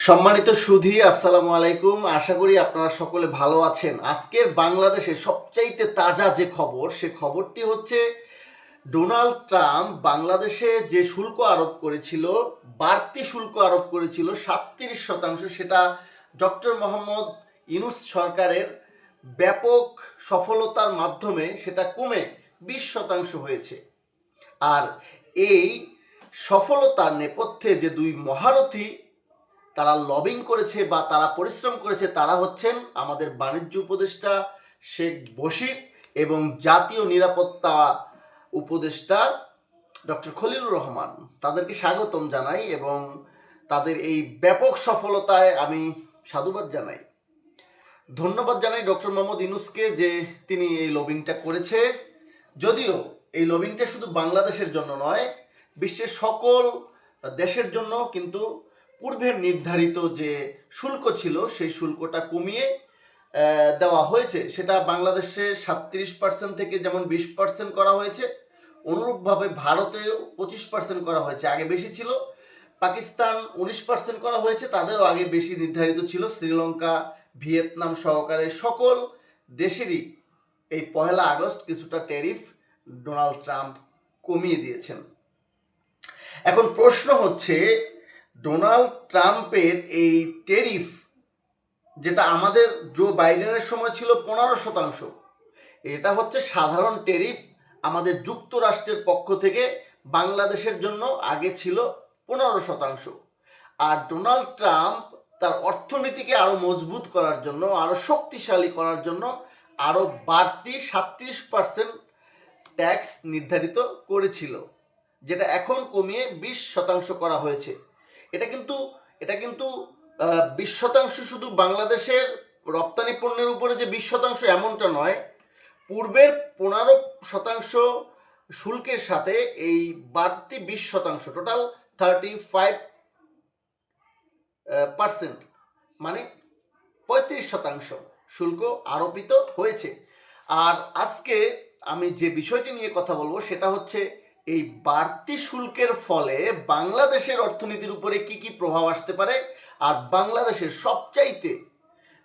সম্মানিত সুধী, আসসালামু আলাইকুম। আশা করি আপনারা সকলে ভালো আছেন। আজকের বাংলাদেশে সবচাইতে তাজা যে খবর, সে খবরটি হচ্ছে ডোনাল্ড ট্রাম্প বাংলাদেশে যে শুল্ক আরোপ করেছিল, বাড়তি শুল্ক আরোপ করেছিল, সাতত্রিশ শতাংশ, সেটা ডক্টর মোহাম্মদ ইউনুস সরকারের ব্যাপক সফলতার মাধ্যমে সেটা কমে বিশ শতাংশ হয়েছে। আর এই সফলতার নেপথ্যে যে দুই মহারথী তারা লবিং করেছে বা তারা পরিশ্রম করেছে তারা হচ্ছেন আমাদের বাণিজ্য উপদেষ্টা শেখ বশির এবং জাতীয় নিরাপত্তা উপদেষ্টা ডক্টর খলিলুর রহমান। তাদেরকে স্বাগতম জানাই এবং তাদের এই ব্যাপক সফলতায় আমি সাধুবাদ জানাই। ধন্যবাদ জানাই ডক্টর মোহাম্মদ ইনুসকে যে তিনি এই লবিংটা করেছে। যদিও এই লবিংটা শুধু বাংলাদেশের জন্য নয়, বিশ্বের সকল দেশের জন্য কিন্তু পূর্বের নির্ধারিত যে শুল্ক ছিল, সেই শুল্কটা কমিয়ে দেওয়া হয়েছে। সেটা বাংলাদেশে সাতত্রিশ পার্সেন্ট থেকে যেমন বিশ পার্সেন্ট করা হয়েছে, অনুরূপভাবে ভারতেও পঁচিশ পার্সেন্ট করা হয়েছে। আগে বেশি ছিল, পাকিস্তান উনিশ পার্সেন্ট করা হয়েছে, তাদেরও আগে বেশি নির্ধারিত ছিল। শ্রীলঙ্কা, ভিয়েতনাম সহকারে সকল দেশেরই এই পহেলা আগস্ট কিছুটা ট্যারিফ ডোনাল্ড ট্রাম্প কমিয়ে দিয়েছেন। এখন প্রশ্ন হচ্ছে ডোনাল্ড ট্রাম্পের এই টেরিফ, যেটা আমাদের জো বাইডেনের সময় ছিল পনেরো শতাংশ, এটা হচ্ছে সাধারণ টেরিফ আমাদের যুক্তরাষ্ট্রের পক্ষ থেকে বাংলাদেশের জন্য আগে ছিল পনেরো শতাংশ। আর ডোনাল্ড ট্রাম্প তার অর্থনীতিকে আরও মজবুত করার জন্য আরও শক্তিশালী করার জন্য আরও বাড়তি সাতত্রিশ পার্সেন্ট ট্যাক্স নির্ধারিত করেছিল, যেটা এখন কমিয়ে বিশ শতাংশ করা হয়েছে। এটা কিন্তু এটা কিন্তু বিশ শতাংশ শুধু বাংলাদেশের রপ্তানি পণ্যের উপরে যে বিশ শতাংশ এমনটা নয়, পূর্বের পনেরো শতাংশ শুল্কের সাথে এই বাড়তি বিশ শতাংশ টোটাল থার্টি ফাইভ পার্সেন্ট মানে পঁয়ত্রিশ শতাংশ শুল্ক আরোপিত হয়েছে। আর আজকে আমি যে বিষয়টি নিয়ে কথা বলব সেটা হচ্ছে এই বাড়তি শুল্কের ফলে বাংলাদেশের অর্থনীতির উপরে কি কি প্রভাব আসতে পারে? আর বাংলাদেশের সবচাইতে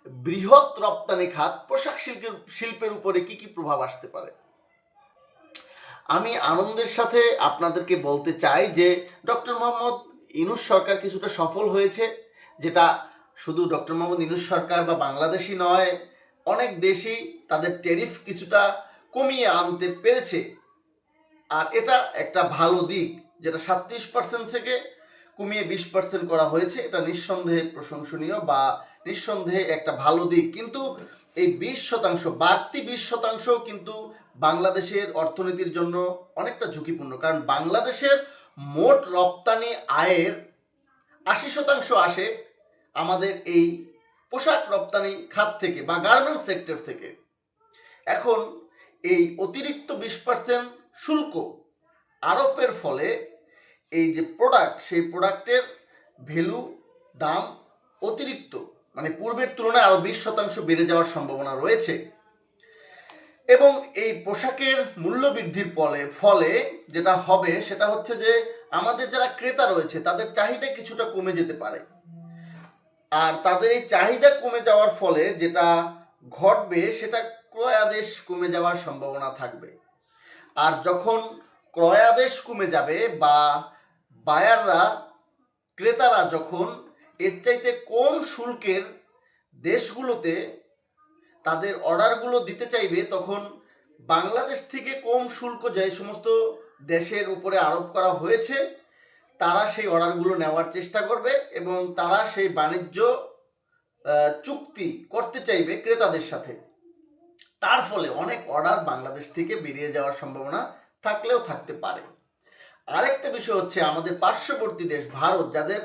বৃহৎ রপ্তানি খাত পোশাক শিল্পের শিল্পের উপরে কি কি প্রভাব আসতে পারে? আমি আনন্দের সাথে আপনাদেরকে বলতে চাই যে ডক্টর মোহাম্মদ ইনুস সরকার কিছুটা সফল হয়েছে, যেটা শুধু ডক্টর মোহাম্মদ ইনুস সরকার বা বাংলাদেশি নয়, অনেক দেশই তাদের ট্যারিফ কিছুটা কমিয়ে আনতে পেরেছে। আর এটা একটা ভালো দিক, যেটা সাতত্রিশ পার্সেন্ট থেকে কমিয়ে বিশ পার্সেন্ট করা হয়েছে। এটা নিঃসন্দেহে প্রশংসনীয় বা নিঃসন্দেহে একটা ভালো দিক। কিন্তু এই বিশ শতাংশ, বাড়তি বিশ শতাংশ কিন্তু বাংলাদেশের অর্থনীতির জন্য অনেকটা ঝুঁকিপূর্ণ। কারণ বাংলাদেশের মোট রপ্তানি আয়ের আশি শতাংশ আসে আমাদের এই পোশাক রপ্তানি খাত থেকে বা গার্মেন্টস সেক্টর থেকে। এখন এই অতিরিক্ত বিশ পার্সেন্ট শুল্ক আরোপের ফলে এই যে প্রোডাক্ট সেই প্রোডাক্টের ভ্যালু দাম অতিরিক্ত মানে পূর্বের তুলনায় আরও বিশ শতাংশ বেড়ে যাওয়ার সম্ভাবনা রয়েছে। এবং এই পোশাকের মূল্য বৃদ্ধির ফলে ফলে যেটা হবে সেটা হচ্ছে যে আমাদের যারা ক্রেতা রয়েছে, তাদের চাহিদা কিছুটা কমে যেতে পারে। আর তাদের এই চাহিদা কমে যাওয়ার ফলে যেটা ঘটবে, সেটা ক্রয়াদেশ কমে যাওয়ার সম্ভাবনা থাকবে। আর যখন ক্রয়াদেশ কমে যাবে বা বায়াররা, ক্রেতারা যখন এর চাইতে কম শুল্কের দেশগুলোতে তাদের অর্ডারগুলো দিতে চাইবে, তখন বাংলাদেশ থেকে কম শুল্ক যে সমস্ত দেশের উপরে আরোপ করা হয়েছে, তারা সেই অর্ডারগুলো নেওয়ার চেষ্টা করবে এবং তারা সেই বাণিজ্য চুক্তি করতে চাইবে ক্রেতাদের সাথে। তার ফলে অনেক অর্ডার বাংলাদেশ থেকে বেরিয়ে যাওয়ার সম্ভাবনা থাকলেও থাকতে পারে। আরেকটা বিষয় হচ্ছে আমাদের পার্শ্ববর্তী দেশ ভারত, যাদের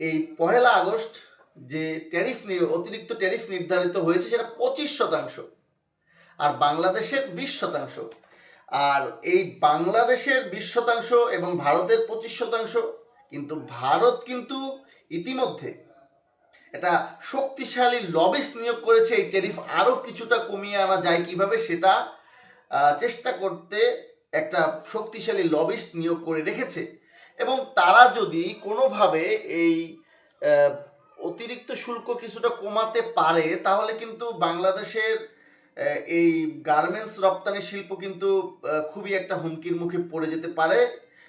এই পহেলা আগস্ট যে ট্যারিফ অতিরিক্ত ট্যারিফ নির্ধারিত হয়েছে সেটা পঁচিশ শতাংশ আর বাংলাদেশের বিশ শতাংশ। আর এই বাংলাদেশের বিশ শতাংশ এবং ভারতের পঁচিশ শতাংশ, কিন্তু ভারত কিন্তু ইতিমধ্যে এটা শক্তিশালী লবিস নিয়োগ করেছে, এই ট্যারিফ আরও কিছুটা কমিয়ে আনা যায় কীভাবে সেটা চেষ্টা করতে একটা শক্তিশালী লবিস্ট নিয়োগ করে রেখেছে। এবং তারা যদি কোনোভাবে এই অতিরিক্ত শুল্ক কিছুটা কমাতে পারে, তাহলে কিন্তু বাংলাদেশের এই গার্মেন্টস রপ্তানি শিল্প কিন্তু খুবই একটা হুমকির মুখে পড়ে যেতে পারে।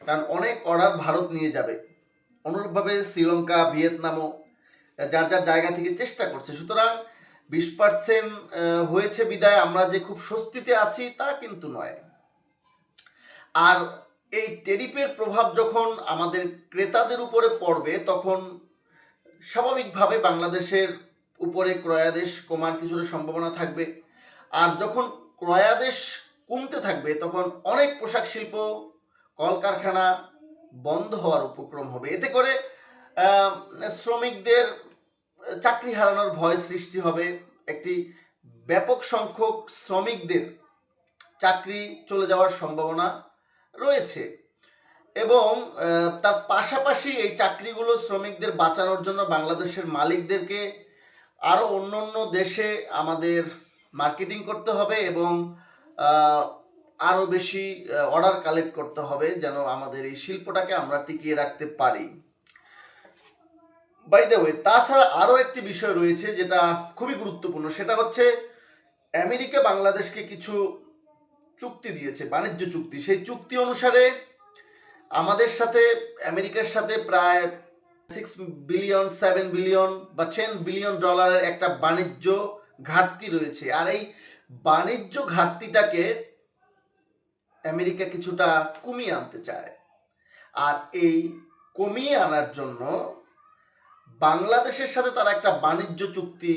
কারণ অনেক অর্ডার ভারত নিয়ে যাবে। অনুরূপভাবে শ্রীলঙ্কা, ভিয়েতনামও যার যার জায়গা থেকে চেষ্টা করছে। সুতরাং বিশ পার্সেন্ট হয়েছে বিদায়, আমরা যে খুব স্বস্তিতে আছি তা কিন্তু নয়। আর এই টেরিপের প্রভাব যখন আমাদের ক্রেতাদের উপরে পড়বে, তখন স্বাভাবিকভাবে বাংলাদেশের উপরে ক্রয়াদেশ কমার কিছুটা সম্ভাবনা থাকবে। আর যখন ক্রয়াদেশ কমতে থাকবে, তখন অনেক পোশাক শিল্প, কলকারখানা বন্ধ হওয়ার উপক্রম হবে। এতে করে শ্রমিকদের চাকরি হারানোর ভয় সৃষ্টি হবে। একটি ব্যাপক সংখ্যক শ্রমিকদের চাকরি চলে যাওয়ার সম্ভাবনা রয়েছে এবং তার পাশাপাশি এই চাকরিগুলো শ্রমিকদের বাঁচানোর জন্য বাংলাদেশের মালিকদেরকে আরও অন্য অন্য দেশে আমাদের মার্কেটিং করতে হবে এবং আরও বেশি অর্ডার কালেক্ট করতে হবে যেন আমাদের এই শিল্পটাকে আমরা টিকিয়ে রাখতে পারি। বাই দ্য ওয়ে তাছাড়া আরও একটি বিষয় রয়েছে যেটা খুবই গুরুত্বপূর্ণ, সেটা হচ্ছে আমেরিকা বাংলাদেশকে কিছু চুক্তি দিয়েছে, বাণিজ্য চুক্তি। সেই চুক্তি অনুসারে আমাদের সাথে, আমেরিকার সাথে প্রায় সিক্স বিলিয়ন সেভেন বিলিয়ন বা টেন বিলিয়ন ডলারের একটা বাণিজ্য ঘাটতি রয়েছে। আর এই বাণিজ্য ঘাটতিটাকে আমেরিকা কিছুটা কমিয়ে আনতে চায়। আর এই কমিয়ে আনার জন্য বাংলাদেশের সাথে তারা একটা বাণিজ্য চুক্তি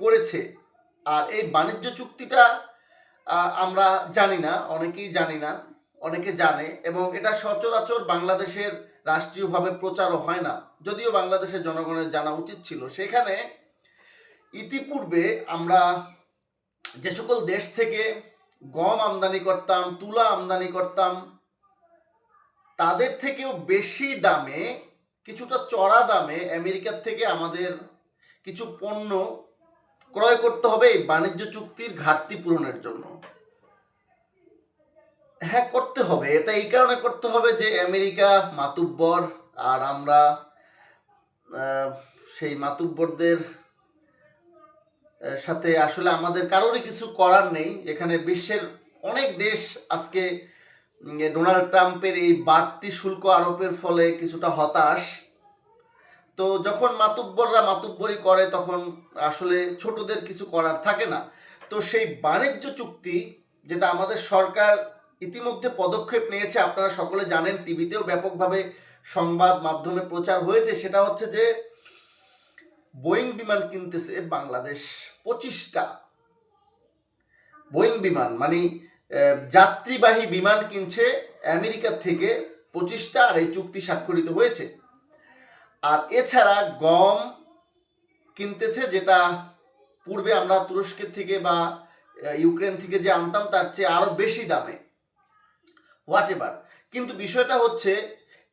করেছে। আর এই বাণিজ্য চুক্তিটা আমরা জানি না, অনেকেই জানি না, অনেকে জানে এবং এটা সচরাচর বাংলাদেশের রাষ্ট্রীয়ভাবে প্রচারও হয় না। যদিও বাংলাদেশের জনগণের জানা উচিত ছিল। সেখানে ইতিপূর্বে আমরা যে সকল দেশ থেকে গম আমদানি করতাম, তুলা আমদানি করতাম, তাদের থেকেও বেশি দামে কিছুটা চড়া দামে আমেরিকার থেকে আমাদের কিছু পণ্য ক্রয় করতে হবে এই বাণিজ্য চুক্তির ঘাটতি পূরণের জন্য। হ্যাঁ করতে হবে। এটা এই কারণে করতে হবে যে আমেরিকা মাতুব্বর আর আমরা সেই মাতুব্বরদের সাথে আসলে আমাদের কারোরই কিছু করার নেই। এখানে বিশ্বের অনেক দেশ আজকে ডোনাল্ড ট্রাম্পের এই বাড়তি শুল্ক আরোপের ফলে কিছুটা হতাশ। তো যখন মাতুব্বররা মাতুব্বরি করে, তখন আসলে ছোটদের কিছু করার থাকে না। তো সেই বাণিজ্য চুক্তি যেটা আমাদের সরকার ইতিমধ্যে পদক্ষেপ নিয়েছে, আপনারা সকলে জানেন, টিভিতেও ব্যাপকভাবে সংবাদ মাধ্যমে প্রচার হয়েছে, সেটা হচ্ছে যে বোয়িং বিমান কিনতেছে বাংলাদেশ পঁচিশটা। বোয়িং বিমান মানে যাত্রীবাহী বিমান কিনছে আমেরিকা থেকে পঁচিশটা আর এই চুক্তি স্বাক্ষরিত হয়েছে। আর এছাড়া গম কিনতেছে যেটা পূর্বে আমরা তুরস্কের থেকে বা ইউক্রেন থেকে যে আনতাম তার চেয়ে আরও বেশি দামে। হোয়াট কিন্তু বিষয়টা হচ্ছে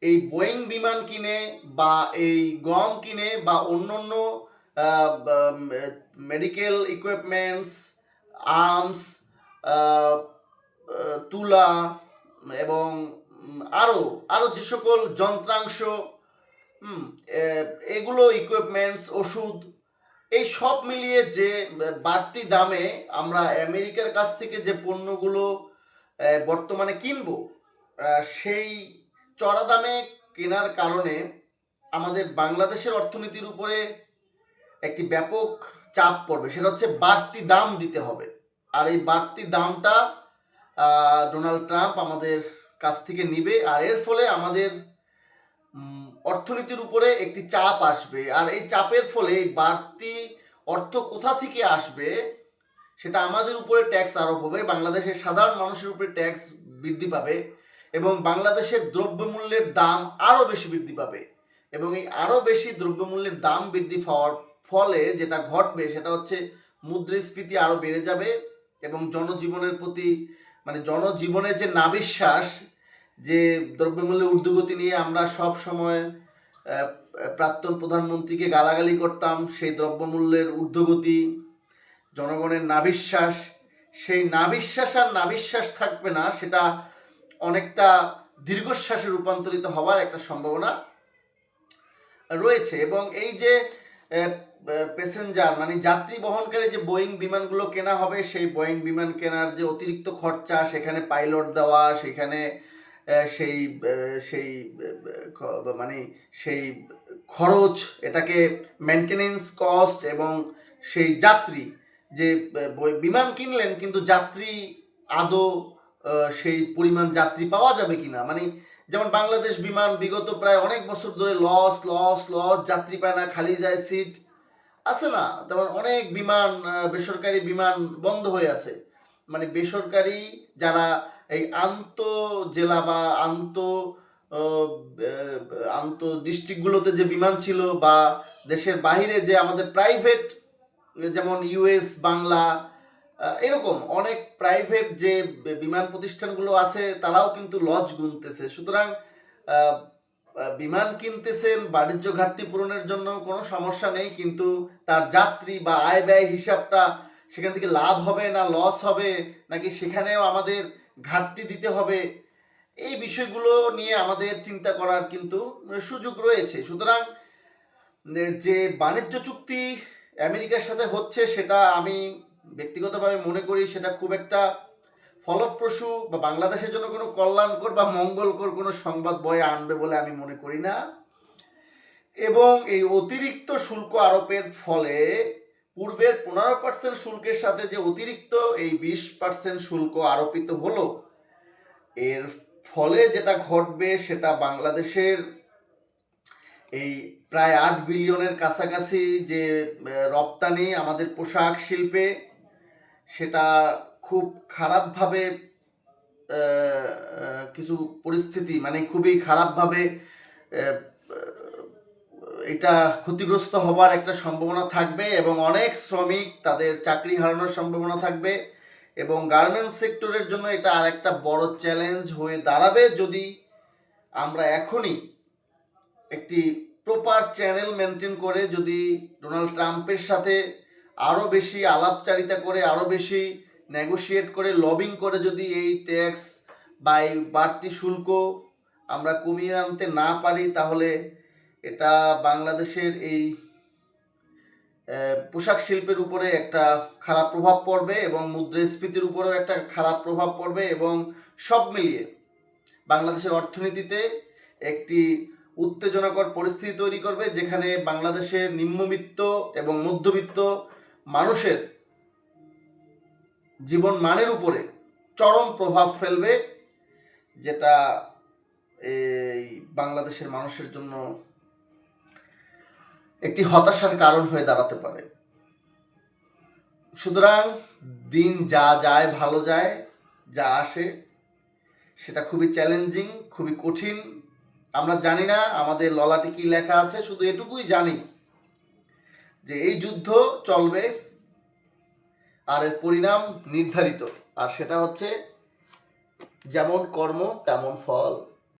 এই বোয়িং বিমান কিনে বা এই গম কিনে বা অন্য অন্য মেডিকেল ইকুইপমেন্টস আর্মস তুলা, এবং আরও আরও যে সকল যন্ত্রাংশ এগুলো ইকুইপমেন্টস ওষুধ, এই সব মিলিয়ে যে বাড়তি দামে আমরা আমেরিকার কাছ থেকে যে পণ্যগুলো বর্তমানে কিনবো সেই চড়া দামে কেনার কারণে আমাদের বাংলাদেশের অর্থনীতির উপরে একটি ব্যাপক চাপ পড়বে। সেটা হচ্ছে বাড়তি দাম দিতে হবে। আর এই বাড়তি দামটা ডোনাল্ড ট্রাম্প আমাদের কাছ থেকে নিবে, আর এর ফলে আমাদের অর্থনীতির উপরে একটি চাপ আসবে। আর এই চাপের ফলে বাড়তি অর্থ কোথা থেকে আসবে, সেটা আমাদের উপরে ট্যাক্স আরোপ হবে। বাংলাদেশের সাধারণ মানুষের উপরে ট্যাক্স বৃদ্ধি পাবে এবং বাংলাদেশের দ্রব্যমূল্যের দাম আরও বেশি বৃদ্ধি পাবে। এবং এই আরও বেশি দ্রব্যমূল্যের দাম বৃদ্ধি পাওয়ার ফলে যেটা ঘটবে, সেটা হচ্ছে মুদ্রাস্ফীতি আরও বেড়ে যাবে এবং জনজীবনের প্রতি মানে জনজীবনের যে নাবিশ্বাস, যে দ্রব্যমূল্যের ঊর্ধ্বগতি নিয়ে আমরা সব সময় প্রাক্তন প্রধানমন্ত্রীকে গালাগালি করতাম, সেই দ্রব্যমূল্যের ঊর্ধ্বগতি, জনগণের নাবিশ্বাস, সেই নাবিশ্বাস আর নাবিশ্বাস থাকবে না, সেটা অনেকটা দীর্ঘশ্বাসে রূপান্তরিত হওয়ার একটা সম্ভাবনা রয়েছে। এবং এই যে প্যাসেঞ্জার মানে যাত্রী বহনকারী যে বোয়িং বিমানগুলো কেনা হবে, সেই বোয়িং বিমান কেনার যে অতিরিক্ত খরচা, সেখানে পাইলট দেওয়া, সেখানে সেই সেই মানে সেই খরচ, এটাকে মেনটেনেন্স কস্ট এবং সেই যাত্রী যে বিমান কিনলেন, কিন্তু যাত্রী আদৌ সেই পরিমাণ যাত্রী পাওয়া যাবে কিনা? মানে যেমন বাংলাদেশ বিমান বিগত প্রায় অনেক বছর ধরে লস লস লস যাত্রী পায় না, খালি যায় সিট আছে না? তেমন অনেক বিমান বেসরকারি বিমান বন্ধ হয়ে আছে। মানে বেসরকারি যারা এই আন্ত জেলা বা আন্ত আন্ত ডিস্ট্রিক্টগুলোতে যে বিমান ছিল বা দেশের বাইরে যে আমাদের প্রাইভেট, যেমন ইউএস বাংলা এরকম অনেক প্রাইভেট যে বিমান প্রতিষ্ঠানগুলো আছে, তারাও কিন্তু লজ গুনতেছে। সুতরাং বিমান কিনতেছেন, বাণিজ্য ঘাটতি পূরণের জন্য কোনো সমস্যা নেই, কিন্তু তার যাত্রী বা আয় ব্যয় হিসাবটা সেখান থেকে লাভ হবে না লস হবে, নাকি সেখানেও আমাদের ঘাটতি দিতে হবে? এই বিষয়গুলো নিয়ে আমাদের চিন্তা করার কিন্তু সুযোগ রয়েছে। সুতরাং যে- বাণিজ্য চুক্তি আমেরিকার সাথে হচ্ছে সেটা আমি ব্যক্তিগতভাবে মনে করি সেটা খুব একটা ফলপ্রসূ বা বাংলাদেশের জন্য কোনো কল্যাণকর বা মঙ্গলকর কোনো সংবাদ বয়ে আনবে বলে আমি মনে করি না। এবং এই অতিরিক্ত শুল্ক আরোপের ফলে পূর্বের পনেরো পার্সেন্ট শুল্কের সাথে যে অতিরিক্ত এই বিশ পার্সেন্ট শুল্ক আরোপিত হলো, এর ফলে যেটা ঘটবে সেটা বাংলাদেশের এই প্রায় আট বিলিয়নের কাছাকাছি যে রপ্তানি আমাদের পোশাক শিল্পে, সেটা খুব খারাপভাবে কিছু পরিস্থিতি মানে খুবই খারাপভাবে এটা ক্ষতিগ্রস্ত হবার একটা সম্ভাবনা থাকবে এবং অনেক শ্রমিক তাদের চাকরি হারানোর সম্ভাবনা থাকবে এবং গার্মেন্টস সেক্টরের জন্য এটা আরেকটা বড় চ্যালেঞ্জ হয়ে দাঁড়াবে যদি আমরা এখনই একটি প্রপার চ্যানেল মেনটেন করে যদি ডোনাল্ড ট্রাম্পের সাথে আরও বেশি আলাপচারিতা করে, আরও বেশি নেগোশিয়েট করে লবিং করে যদি এই ট্যাক্স বা এই বাড়তি শুল্ক আমরা কমিয়ে আনতে না পারি, তাহলে এটা বাংলাদেশের এই পোশাক শিল্পের উপরে একটা খারাপ প্রভাব পড়বে এবং মুদ্রাস্ফীতির উপরেও একটা খারাপ প্রভাব পড়বে এবং সব মিলিয়ে বাংলাদেশের অর্থনীতিতে একটি উত্তেজনাকর পরিস্থিতি তৈরি করবে, যেখানে বাংলাদেশের নিম্নবিত্ত এবং মধ্যবিত্ত মানুষের জীবন মানের উপরে চরম প্রভাব ফেলবে, যেটা এই বাংলাদেশের মানুষের জন্য একটি হতাশার কারণ হয়ে দাঁড়াতে পারে। সুতরাং দিন যা যায়, ভালো যায়, যা আসে, সেটা খুবই চ্যালেঞ্জিং খুবই কঠিন। আমরা জানি না আমাদের ললাটে কি লেখা আছে, শুধু এটুকুই জানি যে এই যুদ্ধ চলবে আর এর পরিণাম নির্ধারিত। আর সেটা হচ্ছে যেমন কর্ম তেমন ফল।